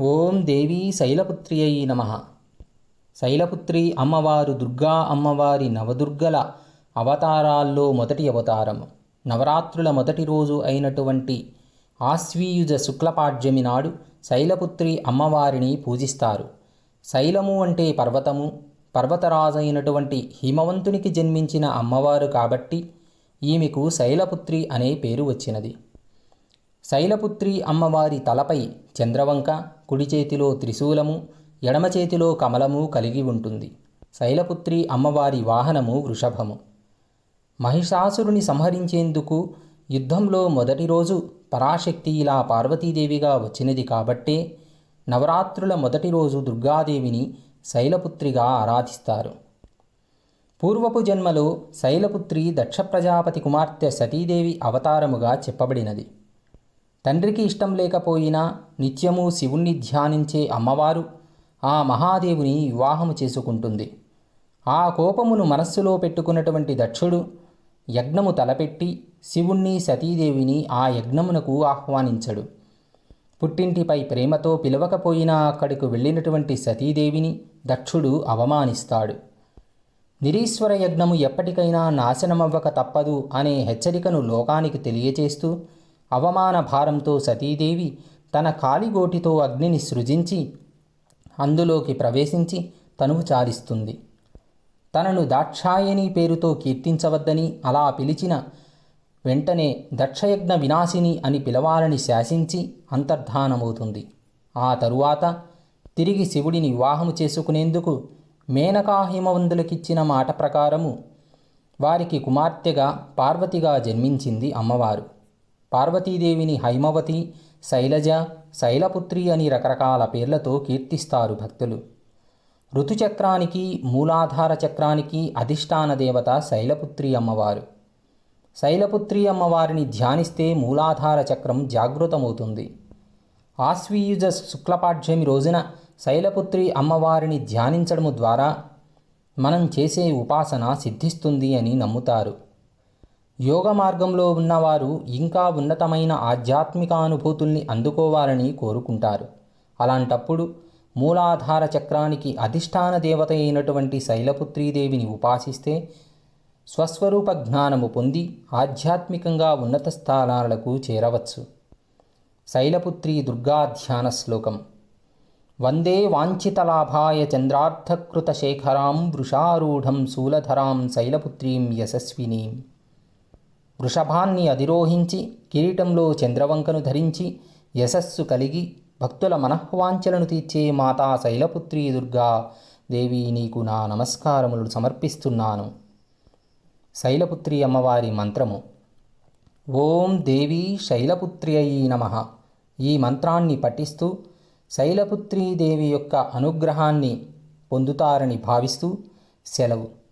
ఓం దేవీ శైలపుత్రియై నమ. శైలపుత్రి అమ్మవారు దుర్గా అమ్మవారి నవదుర్గల అవతారాల్లో మొదటి అవతారం. నవరాత్రుల మొదటి రోజు అయినటువంటి ఆశ్వీయుజ శుక్లపాడ్యమి నాడు శైలపుత్రి అమ్మవారిని పూజిస్తారు. శైలము అంటే పర్వతము. పర్వతరాజైనటువంటి హిమవంతునికి జన్మించిన అమ్మవారు కాబట్టి ఈమెకు శైలపుత్రి అనే పేరు వచ్చినది. శైలపుత్రి అమ్మవారి తలపై చంద్రవంక కుడి చేతిలో త్రిశూలము ఎడమ చేతిలో కమలము కలిగి ఉంటుంది. శైలపుత్రి అమ్మవారి వాహనము వృషభము. మహిషాసురుని సంహరించేందుకు యుద్ధంలో మొదటి రోజు పరాశక్తి ఇలా పార్వతీదేవిగా వచ్చినది కాబట్టే నవరాత్రుల మొదటి రోజు దుర్గాదేవిని శైలపుత్రిగా ఆరాధిస్తారు. పూర్వపు జన్మలో శైలపుత్రి దక్ష ప్రజాపతి కుమార్తె సతీదేవి అవతారముగా చెప్పబడినది. తండ్రికి ఇష్టం లేకపోయినా నిత్యము శివుణ్ణి ధ్యానించే అమ్మవారు ఆ మహాదేవుని వివాహము చేసుకుంటుంది. ఆ కోపమును మనస్సులో పెట్టుకున్నటువంటి దక్షుడు యజ్ఞము తలపెట్టి శివుణ్ణి సతీదేవిని ఆ యజ్ఞమునకు ఆహ్వానించడు. పుట్టింటిపై ప్రేమతో పిలవకపోయినా అక్కడికి వెళ్ళినటువంటి సతీదేవిని దక్షుడు అవమానిస్తాడు. నిరీశ్వర యజ్ఞము ఎప్పటికైనా నాశనమవ్వక తప్పదు అనే హెచ్చరికను లోకానికి తెలియచేస్తూ అవమాన భారంతో సతీదేవి తన కాలిగోటితో అగ్నిని సృజించి అందులోకి ప్రవేశించి తనువు చాలిస్తుంది. తనను దాక్షాయని పేరుతో కీర్తించవద్దని అలా పిలిచిన వెంటనే దక్షయజ్ఞ వినాశిని అని పిలవాలని శాసించి అంతర్ధానమవుతుంది. ఆ తరువాత తిరిగి శివుడిని వివాహము చేసుకునేందుకు మేనకాహిమవందులకిచ్చిన మాట ప్రకారము వారికి కుమార్తెగా పార్వతిగా జన్మించింది అమ్మవారు. పార్వతీదేవిని హైమవతి శైలజ శైలపుత్రి అని రకరకాల పేర్లతో కీర్తిస్తారు భక్తులు. ఋతుచక్రానికి మూలాధార చక్రానికి అధిష్టాన దేవత శైలపుత్రి అమ్మవారు. శైలపుత్రి అమ్మవారిని ధ్యానిస్తే మూలాధార చక్రం జాగృతమవుతుంది. ఆశ్వీయుజ శుక్లపాఠ్యమి రోజున శైలపుత్రి అమ్మవారిని ధ్యానించడము ద్వారా మనం చేసే ఉపాసన సిద్ధిస్తుంది అని నమ్ముతారు. యోగ మార్గంలో ఉన్నవారు ఇంకా ఉన్నతమైన ఆధ్యాత్మిక అనుభూతుల్ని అందుకోవాలని కోరుకుంటారు. అలాంటప్పుడు మూలాధార చక్రానికి అధిష్టాన దేవత అయినటువంటి శైలపుత్రీదేవిని ఉపాసిస్తే స్వస్వరూప జ్ఞానము పొంది ఆధ్యాత్మికంగా ఉన్నత స్థానాలకు చేరవచ్చు. శైలపుత్రి దుర్గా ధ్యాన శ్లోకం. వందే వాంఛితలాభాయ చంద్రార్థకృత శేఖరాం వృషారూఢం శూలధరాం శైలపుత్రీం యశస్వినీం. వృషభాన్ని అధిరోహించి కిరీటంలో చంద్రవంకను ధరించి యశస్సు కలిగి భక్తుల మనఃవాంఛలను తీర్చే మాతా శైలపుత్రి దుర్గా దేవి నీకు నా నమస్కారములు సమర్పిస్తున్నాను. శైలపుత్రి అమ్మవారి మంత్రము. ఓం దేవి శైలపుత్రి అయి నమ. ఈ మంత్రాన్ని పఠిస్తూ శైలపుత్రీదేవి యొక్క అనుగ్రహాన్ని పొందుతారని భావిస్తూ సెలవు.